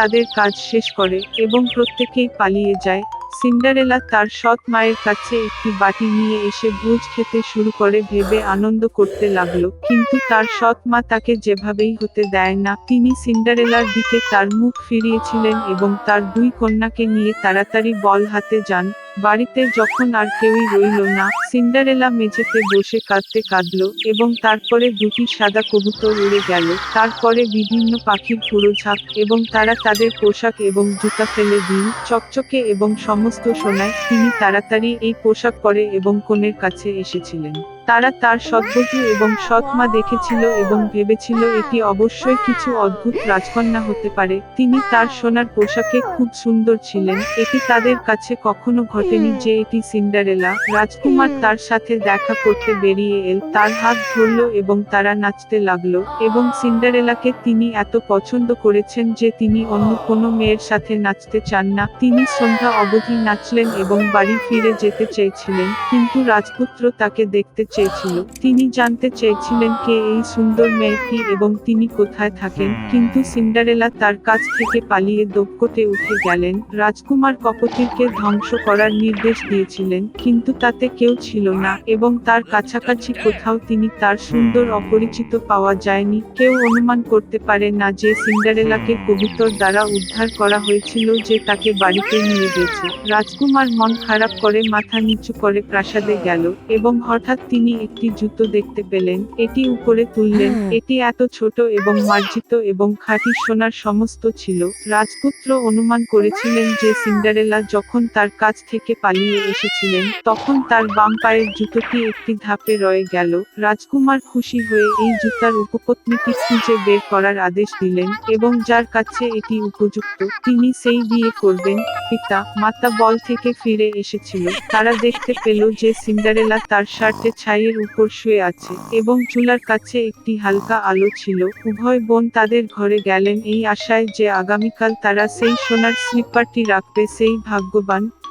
তাদের কাজ শেষ করে এবং প্রত্যেকেই পালিয়ে যায়। সিন্ডারেলা তার সৎ মায়ের কাছে একটি বাটি নিয়ে এসে ভোজ খেতে শুরু করে ভেবে আনন্দ করতে লাগল। কিন্তু তার সৎ মা তাকে যেভাবেই হতে দেয় না, তিনি সিন্ডারেলার দিকে তার মুখ ফিরিয়েছিলেন এবং তার দুই কন্যাকে নিয়ে তাড়াতাড়ি বল হাতে যান। বাড়িতে যখন আর কেউই রইল না, সিন্ডারেলা মেঝেতে বসে কাঁদতে কাঁদল এবং তারপরে দুটি সাদা কবুতর উড়ে গেল। তারপরে বিভিন্ন পাখির পুরো ঝাঁক এবং তারা তাদের পোশাক এবং জুতা ফেলে দিন চকচকে এবং সমস্ত সোনায় তিনি তাড়াতাড়ি এই পোশাক পরে এবং কনের কাছে এসেছিলেন। তারা তার সদ্বধূ এবং সৎ মা দেখেছিল এবং ভেবেছিল এটি অবশ্যই কিছু অদ্ভুত রাজকন্যা হতে পারে। তিনি তার সোনার পোশাকে খুব সুন্দর ছিলেন। এটি তাদের কাছে কখনো ঘটেনি যে এটি সিন্ডারেলা। রাজকুমার তার সাথে দেখা করতে বেরিয়ে এল। তার হাত ধরল এবং তারা নাচতে লাগল এবং সিন্ডারেলাকে তিনি এত পছন্দ করেছেন যে তিনি অন্য কোনো মেয়ের সাথে নাচতে চান না। তিনি সন্ধ্যা অবধি নাচলেন এবং বাড়ি ফিরে যেতে চেয়েছিলেন। কিন্তু রাজপুত্র তাকে দেখতে চেয়েছিল। তিনি জানতে চেয়েছিলেন কে এই সুন্দর মেয়েটি এবং তিনি কোথায় থাকেন। কিন্তু সিন্ডারেলা তার কাছ থেকে পালিয়ে দক্ষতে উঠে গেলেন। রাজকুমার কপতিরকে ধ্বংস করার নির্দেশ দিয়েছিলেন কিন্তু তাতে কেউ ছিল না এবং তার কাছাকাছি কোথাও তিনি তার সুন্দর অপরিচিত পাওয়া যায়নি। কেউ অনুমান করতে পারে না যে সিন্ডারেলাকে কবুতর দ্বারা উদ্ধার করা হয়েছিল যে তাকে বাড়িতে নিয়ে গেছে। রাজকুমার মন খারাপ করে মাথা নিচু করে প্রাসাদে গেল এবং হঠাৎ তিনি একটি জুতো দেখতে পেলেন এটি উপরে তুললেন এটি এত ছোট এবং মার্জিত এবং খাঁটি সোনার সমস্ত ছিল। রাজপুত্র অনুমান করেছিলেন যে সিন্ডারেলা যখন তার কাছ থেকে পালিয়ে এসেছিলেন তখন তার বাম পায়ের জুতোটি একটি ধাপে রয়ে গেল। রাজকুমার খুশি হয়ে এই জুতার উপপত্নীটি খুঁজে বের করার আদেশ দিলেন এবং যার কাছে এটি উপযুক্ত তিনি সেই বিয়ে করবেন। পিতা মাতা বল থেকে ফিরে এসেছিল। তারা দেখতে পেল যে সিন্ডারেলা তার শার্টে ছাইয়ের উপর শুয়ে আছে এবং চুলার কাছে একটি হালকা আলো ছিল। উভয় বোন তাদের ঘরে গেলেন এই আশায় যে আগামীকাল তারা সেই সোনার স্লিপারটি রাখবে, সেই ভাগ্যবান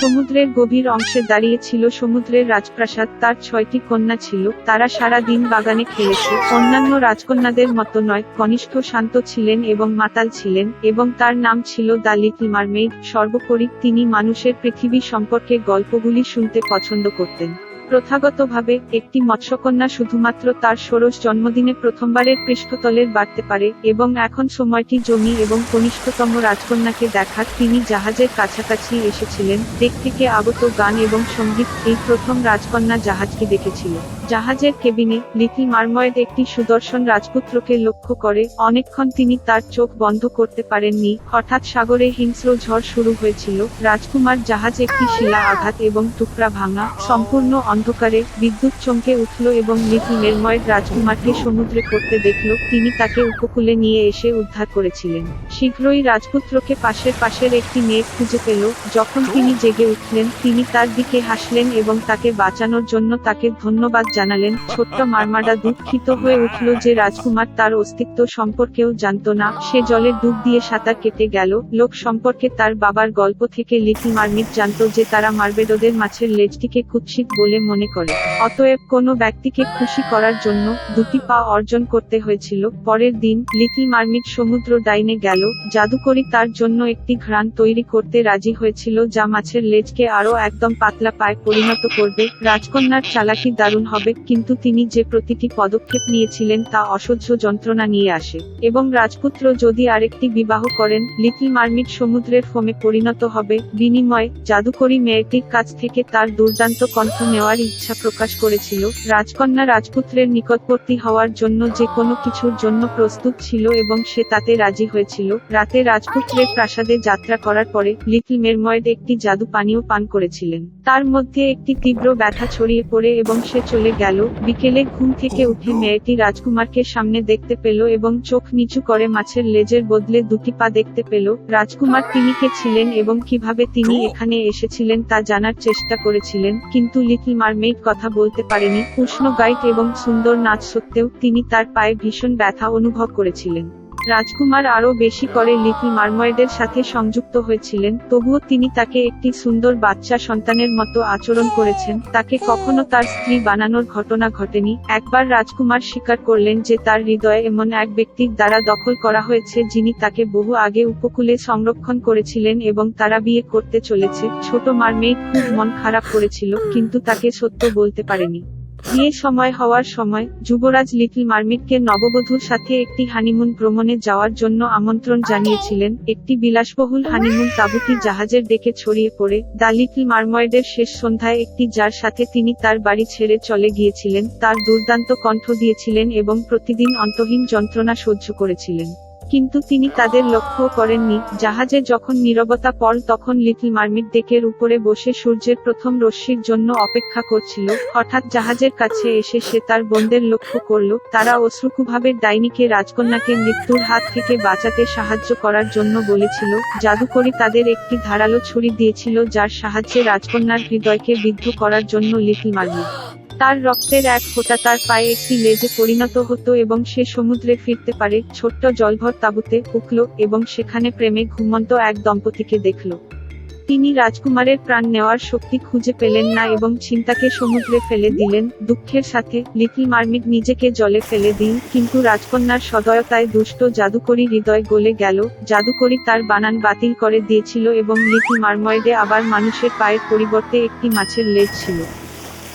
সমুদ্রের গভীর অংশে দাঁড়িয়ে ছিল সমুদ্রের রাজপ্রাসাদ। তার ছয়টি কন্যা ছিল। তারা সারা দিন বাগানে খেলেছে। অন্যান্য রাজকন্যাদের মতো নয়, কনিষ্ঠ শান্ত ছিলেন এবং মাতাল ছিলেন এবং তার নাম ছিল দ্য লিটল মারমেইড। সর্বোপরি তিনি মানুষের পৃথিবী সম্পর্কে গল্পগুলি শুনতে পছন্দ করতেন। প্রথাগতভাবে, একটি মৎস্যকন্যা শুধুমাত্র তার ষোড়শ জন্মদিনে প্রথমবারের পৃষ্ঠতলের বাড়তে পারে, এবং এখন সময়টি জমি এবং কনিষ্ঠতম রাজকন্যাকে দেখার তিনি জাহাজের কাছাকাছি এসেছিলেন, দেখ থেকে আগত গান এবং সংগীত, এই প্রথম রাজকন্যা জাহাজকে দেখেছিল। জাহাজের কেবিনে লিটল মারময়েড একটি সুদর্শন রাজপুত্রকে লক্ষ্য করে অনেকক্ষণ তিনি তার চোখ বন্ধ করতে পারেননি। হঠাৎ সাগরে হিংস্র ঝড় শুরু হয়েছিল। রাজকুমার জাহাজ একটি শিলা আঘাত এবং টুকরা ভাঙা সম্পূর্ণ অন্ধকারে বিদ্যুৎ চমকে উঠল এবং লিটল মেরময়েড রাজকুমারকে সমুদ্রে পড়তে দেখল। তিনি তাকে উপকূলে নিয়ে এসে উদ্ধার করেছিলেন। শীঘ্রই রাজপুত্রকে পাশের পাশের একটি মেয়ে খুঁজে পেল। যখন তিনি জেগে উঠলেন, তিনি তার দিকে হাসলেন এবং তাকে বাঁচানোর জন্য তাকে ধন্যবাদ জানালেন ছোট্ট মারমাডা দুঃখিত হয়ে উঠল যে রাজকুমার তার অস্তিত্ব সম্পর্কেও জানত না। সে জলে ডুব দিয়ে সাঁতার কেটে গেল। লোক সম্পর্কে তার বাবার গল্প থেকে লিটল মারমিট জানত যে তারা মার্বেডোদের মাছের লেজটিকে কুৎসিত বলে মনে করে। অতএব কোনো ব্যক্তিকে খুশি করার জন্য দুটি পা অর্জন করতে হয়েছিল। পরের দিন লিটল মারমিট সমুদ্র ডাইনে গেল। জাদুকরি তার জন্য একটি ঘ্রাণ তৈরি করতে রাজি হয়েছিল যা মাছের লেজকে আরও একদম পাতলা পায়ে পরিণত করবে। রাজকন্যার চালাকি দারুণ হবে। কিন্তু তিনি যে প্রতিটি পদক্ষেপ নিয়েছিলেন তা অসহ্য যন্ত্রণা নিয়ে আসে। এবং রাজপুত্র যদি আরেকটি বিবাহ করেন, লিটল মারমিট সমুদ্রের ফোমে পরিণত হবে। বিনিময়ে, জাদুকরি মেয়েটির কাছ থেকে তার দুর্দান্ত কণ্ঠ নেওয়ার ইচ্ছা প্রকাশ করেছিল। রাজকন্যা রাজপুত্রের নিকটবর্তী হওয়ার জন্য যে কোনো কিছুর জন্য প্রস্তুত ছিল এবং সে তাতে রাজি হয়েছিল। রাতে রাজপুত্রের প্রাসাদে যাত্রা করার পরে, লিটল মেরময়েড একটি জাদু পানীয় পান করেছিলেন। তার মধ্যে একটি তীব্র ব্যথা ছড়িয়ে পড়ে এবং সে চলে গেল বিকেলে ঘুম থেকে উঠে মেয়েটি রাজকুমারকে সামনে দেখতে পেল এবং চোখ নিচু করে মাছের লেজের বদলে দুটি পা দেখতে পেল। রাজকুমার তিনি কে ছিলেন এবং কীভাবে তিনি এখানে এসেছিলেন তা জানার চেষ্টা করেছিলেন কিন্তু লিটল মারমেইড কথা বলতে পারেনি। উষ্ণ গাইড এবং সুন্দর নাচ সত্ত্বেও তিনি তার পায়ে ভীষণ ব্যথা অনুভব করেছিলেন। রাজকুমার আরও বেশি করে লিটল মারময়েডের সাথে সংযুক্ত হয়েছিলেন, তবুও তিনি তাকে একটি সুন্দর বাচ্চা সন্তানের মতো আচরণ করেছেন, তাকে কখনো তার স্ত্রী বানানোর ঘটনা ঘটেনি, একবার রাজকুমার স্বীকার করলেন যে তার হৃদয়ে এমন এক ব্যক্তির দ্বারা দখল করা হয়েছে যিনি তাকে বহু আগে উপকূলে সংরক্ষণ করেছিলেন এবং তারা বিয়ে করতে চলেছে, ছোট মারমেইড খুব মন খারাপ করেছিল, কিন্তু তাকে সত্য বলতে পারেনি। বিয়ে সময় হওয়ার সময় যুবরাজ লিটল মার্মিটকে নববধূর সাথে একটি হানিমুন ভ্রমণে যাওয়ার জন্য আমন্ত্রণ জানিয়েছিলেন। একটি বিলাসবহুল হানিমুন তাঁবুটি জাহাজের ডেকে ছড়িয়ে পড়ে। দ্য লিটল মারময়েডের শেষ সন্ধ্যায় একটি যার সাথে তিনি তার বাড়ি ছেড়ে চলে গিয়েছিলেন। তার দুর্দান্ত কণ্ঠ দিয়েছিলেন এবং প্রতিদিন অন্তহীন যন্ত্রণা সহ্য করেছিলেন। কিন্তু তিনি তাদের লক্ষ্য করেননি। জাহাজে যখন নীরবতা পড়ল তখন লিটল মার্মিট ডেকের উপরে বসে সূর্যের প্রথম রশ্মির জন্য অপেক্ষা করছিল। হঠাৎ জাহাজের কাছে এসে সে তার বোনদের লক্ষ্য করল। তারা অশ্রুকুভাবে ডাইনিকে রাজকন্যাকে মৃত্যুর হাত থেকে বাঁচাতে সাহায্য করার জন্য বলেছিল। জাদুকরি তাদের একটি ধারালো ছুরি দিয়েছিল, যার সাহায্যে রাজকন্যার হৃদয়কে বিদ্ধ করার জন্য লিটল মার্মিট তার রক্তের এক ফোঁটা তার পায়ে একটি লেজে পরিণত হতো এবং সে সমুদ্রে ফিরতে পারে, ছোট্ট জলভর তাঁবুতে উঠল এবং সেখানে প্রেমে ঘুমন্ত এক দম্পতিকে দেখল। তিনি রাজকুমারের প্রাণ নেওয়ার শক্তি খুঁজে পেলেন না এবং চিন্তাকে সমুদ্রে ফেলে দিলেন, দুঃখের সাথে লিটল মার্মিট নিজেকে জলে ফেলে দিন কিন্তু রাজকন্যার সদয়তায় দুষ্ট জাদুকরি হৃদয় গলে গেল, জাদুকরি তার বানান বাতিল করে দিয়েছিল এবং লিটল মারময়েডে আবার মানুষের পায়ের পরিবর্তে একটি মাছের লেজ ছিল।